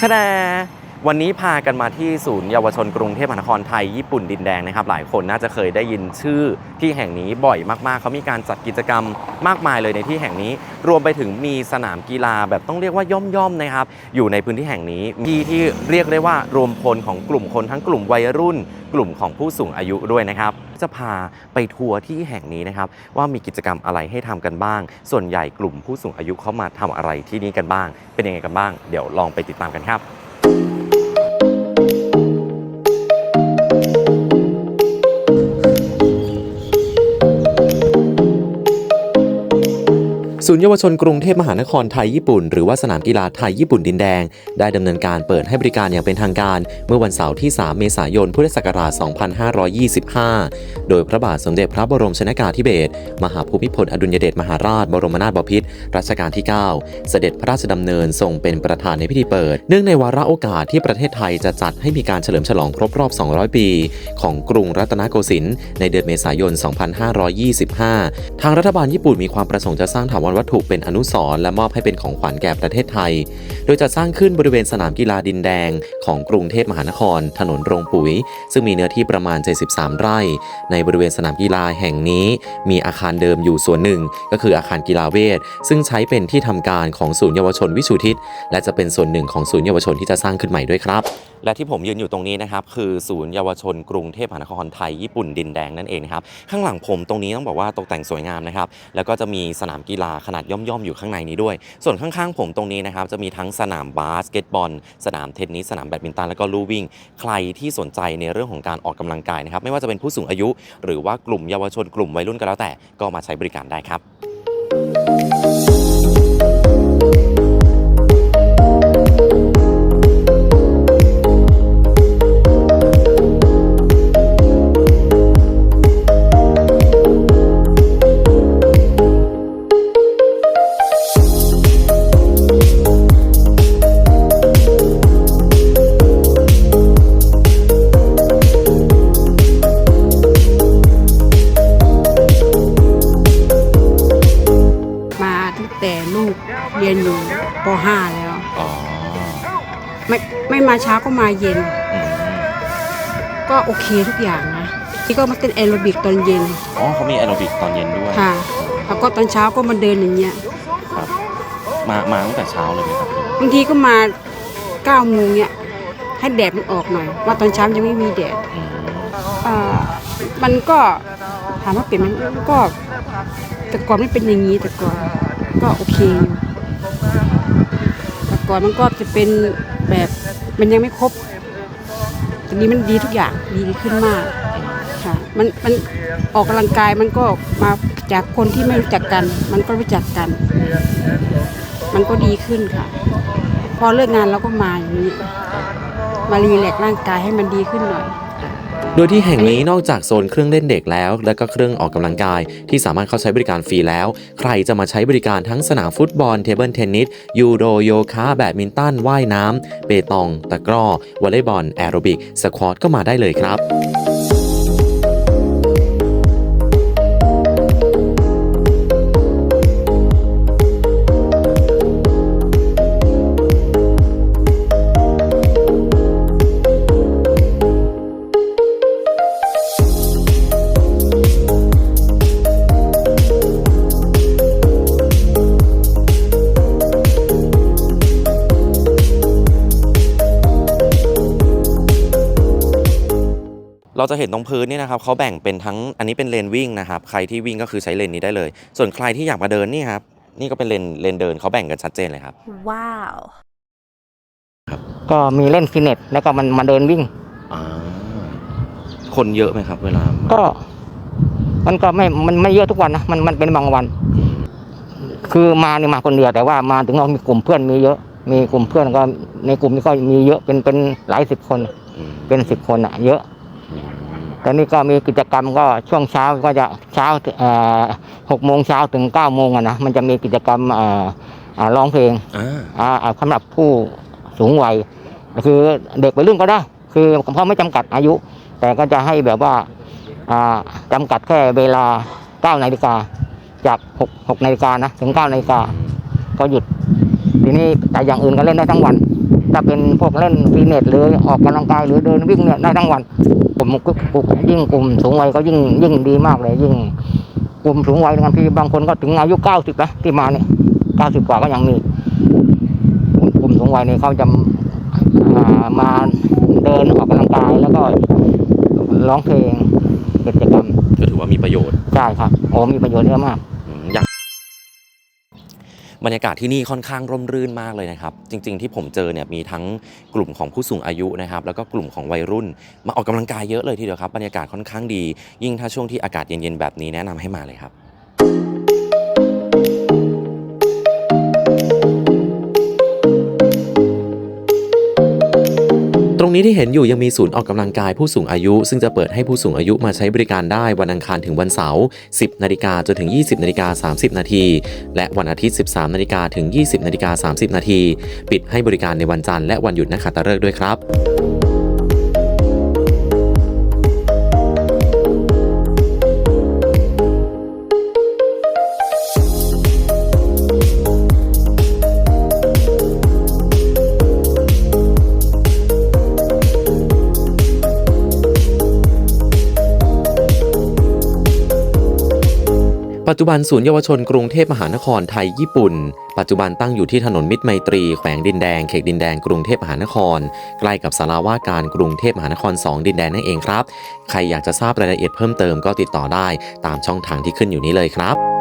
คะแน วันนี้พากันมาที่ศูนย์เยาวชนกรุงเทพมหานครไทยญี่ปุ่นดินแดงนะครับ หลายคนน่าจะเคยได้ยินชื่อที่แห่งนี้บ่อยมากๆ เขามีการจัดกิจกรรมมากมายเลยในที่แห่งนี้ รวมไปถึงมีสนามกีฬาแบบต้องเรียกว่าย่อมๆนะครับ อยู่ในพื้นที่แห่งนี้ที่ที่เรียกได้ว่ารวมพลของกลุ่มคนทั้งกลุ่มวัยรุ่น กลุ่มของผู้สูงอายุด้วยนะครับ จะพาไปทัวร์ที่แห่งนี้นะครับว่ามีกิจกรรมอะไรให้ทำกันบ้าง ส่วนใหญ่กลุ่มผู้สูงอายุเขามาทำอะไรที่นี่กันบ้าง เป็นยังไงกันบ้าง เดี๋ยวลองไปติดตามกันครับ ศูนย์เยาวชนกรุงเทพมหานครไทยญี่ปุ่น หรือว่าสนามกีฬาไทยญี่ปุ่นดินแดง ได้ดำเนินการเปิดให้บริการอย่างเป็นทางการ เมื่อวันเสาร์ที่ 3 เมษายน พุทธศักราช 2525 โดยพระบาทสมเด็จพระบรมชนากาธิเบศรมหาภูมิพลอดุลยเดชมหาราช บรมนาถบพิตรรัชกาลที่ 9 เสด็จพระราชดำเนินทรงเป็นประธานในพิธีเปิด เนื่องในวาระโอกาสที่ประเทศไทยจะจัดให้มีการเฉลิมฉลองครบรอบ 200 ปี ของกรุงรัตนโกสินทร์ในเดือนเมษายน 2525 ทางรัฐบาลญี่ปุ่นมีความประสงค์จะสร้างถาวรวัตถุเป็นอนุสรณ์และมอบให้เป็นของขวัญแก่ประเทศไทย โดยจะสร้างขึ้นบริเวณสนามกีฬาดินแดง ของกรุงเทพมหานคร ถนนโรงปุ๋ย ซึ่งมีเนื้อที่ประมาณ 73 ไร่ ในบริเวณสนามกีฬาแห่งนี้ มีอาคารเดิมอยู่ส่วนหนึ่ง ก็คืออาคารกีฬาเวทซึ่งใช้เป็นที่ทำการของศูนย์เยาวชนวิชุทิศและจะเป็นส่วนหนึ่งของศูนย์เยาวชนที่จะสร้างขึ้นใหม่ด้วยครับและที่ผมยืนอยู่ตรงนี้นะครับคือศูนย์เยาวชนกรุงเทพมหานครไทยญี่ปุ่นดินแดงนั่นเองนะครับข้างหลังผมตรงนี้ต้องบอกว่าตกแต่งสวยงามนะครับแล้วก็จะมีสนามกีฬาขนาดย่อมๆอยู่ข้างในนี้ด้วย ส่วนข้างๆผมตรงนี้นะครับจะมีทั้งสนามบาสเกตบอล สนามเทนนิสสนามแบดมินตันแล้วก็ลู่วิ่ง ใครที่สนใจในเรื่องของการออกกำลังกายนะครับไม่ว่าจะเป็นผู้สูงอายุ หรือว่ากลุ่มเยาวชนกลุ่มวัยรุ่นก็แล้วแต่ก็มาใช้บริการได้ครับ ไม่ไม่มาเช้าก็มาเย็นอืมก็โอเคทุกอย่างนะนี่ก็มาเต้นแอโรบิกตอนเย็นอ๋อเขามีแอโรบิกตอนเย็นด้วยค่ะ แล้วก็ตอนเช้าก็มาเดินอย่างเงี้ยครับมามาตั้งแต่เช้าเลยไหมครับบางทีก็มา9ก้าโมงเนี่ยให้แดดมันออกหน่อย ว่าตอนเช้ายังไม่มีแดดอืมอ่ามันก็ถามว่าเปลี่ยนไหมมันก็ แต่ก่อนไม่เป็นอย่างนี้แต่ก่อนก็โอเคอยู่แต่ ก่อนมันก็จะเป็นแบบมันยังไม่ครบตอนนี้มันดีทุกอย่างดีขึ้นมากค่ะมันมันออกกำลังกายมันก็มาจากคนที่ไม่รู้จักกัน มันก็รู้จักกัน มันก็ดีขึ้นค่ะ พอเลิกงานเราก็มาอย่างนี้ มารีแลกร่างกายให้มันดีขึ้นหน่อย โดยที่แห่งนี้นอกจากโซนเครื่องเล่นเด็กแล้ว และก็เครื่องออกกำลังกาย ที่สามารถเข้าใช้บริการฟรีแล้ว ใครจะมาใช้บริการทั้งสนามฟุตบอลเทเบิลเทนนิสยูโดโยคะแบดมินตันว่ายน้ำเปตอง ตะกร้อวอลเลย์บอลแอโรบิกสควอตก็มาได้เลยครับ เราจะเห็นตรงพื้นเนี่ยนะครับเขาแบ่งเป็นทั้งอันนี้เป็นเลนวิ่งนะครับ ใครที่วิ่งก็คือใช้เลนนี้ได้เลย ส่วนใครที่อยากมาเดินนี่ครับ นี่ก็เป็นเลนเลนเดินเขาแบ่งกันชัดเจนเลยครับ Wow. ก็มีเล่นฟิตเนสแล้วก็มันมาเดินวิ่ง อ่า คนเยอะไหมครับ เวลามาก็มันก็ไม่ มันไม่เยอะทุกวันนะ มันมันเป็นบางวันอืมคือมาเนี่ยมาคนเดียวแต่ว่ามาถึงเรามีกลุ่มเพื่อนมีเยอะ มีกลุ่มเพื่อนก็ในกลุ่มนี้ก็มีเยอะเป็นเป็นหลายสิบคน อืมเป็นสิบคนอะ เยอะอืม ตอนนี้ก็มีกิจกรรมก็ช่วงเช้าก็จะเช้าเอ่อหกโมงเช้าถึงเก้าโมงอะนะมันจะมีกิจกรรมเอ่ออ่าร้องเพลงอ่าอ่าอ่าสำหรับผู้สูงวัยคือเด็กวัยรุ่นก็ได้ คือเขาไม่จำกัดอายุ แต่ก็จะให้แบบว่าอ่าจำกัดแค่เวลา9นาฬิกาจาก6 6นาฬิกานะถึง9นาฬิกาก็หยุดทีนี้แต่อย่างอื่นก็เล่นได้ทั้งวันต ถ้าเป็นพวกเล่นฟีเน็ตหรือออกกำลังกายหรือเดินวิ่งเนี่ยได้ทั้งวันผมกลุ่มยิ่งกลุ่มสูงวัยก็ยิ่งยิ่งดีมากเลยยิ่งกลุ่มสูงวัยบางทีบางคนก็ถึงอายุเก้าสิบนะที่มาเนี่ยเก้าสิบกว่าก็ยังมีกลุ่มสูงวัยเนี่ยเขาจะอ่ามาเดินออกกำลังกายแล้วก็ร้องเพลงกิจกรรมก็ถือว่ามีประโยชน์ใช่ครับโอ้มีประโยชน์เยอะมากอืมอยาก บรรยากาศที่นี่ค่อนข้างร่มรื่นมากเลยนะครับ จริง ๆ ที่ผมเจอเนี่ยมีทั้งกลุ่มของผู้สูงอายุนะครับ แล้วก็กลุ่มของวัยรุ่น มาออกกำลังกายเยอะเลยทีเดียวครับบรรยากาศค่อนข้างดี ยิ่งถ้าช่วงที่อากาศเย็นๆแบบนี้แนะนำให้มาเลยครับ รงนี้ที่เห็นอยู่ยังมีศูนย์ออกกำลังกายผู้สูงอายุ ซึ่งจะเปิดให้ผู้สูงอายุมาใช้บริการได้วันอังคารถึงวันเสาร์ 10 นาฬิกาจนถึง 20 นาฬิกา 30 นาที และวันอาทิตย์ 13 นาฬิกาถึง 20 นาฬิกา 30 นาที ปิดให้บริการในวันจันทร์และวันหยุดนักขัตฤกษ์ด้วยครับ ปัจจุบันศูนย์เยาวชนกรุงเทพมหานครไทยญี่ปุ่น ปัจจุบันตั้งอยู่ที่ถนนมิตรไมตรี แขวงดินแดงเขตดินแดงกรุงเทพมหานคร ใกล้กับสาราว่าการกรุงเทพมหานคร 2 ดินแดงนั่นเองครับ ใครอยากจะทราบรายละเอียดเพิ่มเติมก็ติดต่อได้ตามช่องทางที่ขึ้นอยู่นี้เลยครับ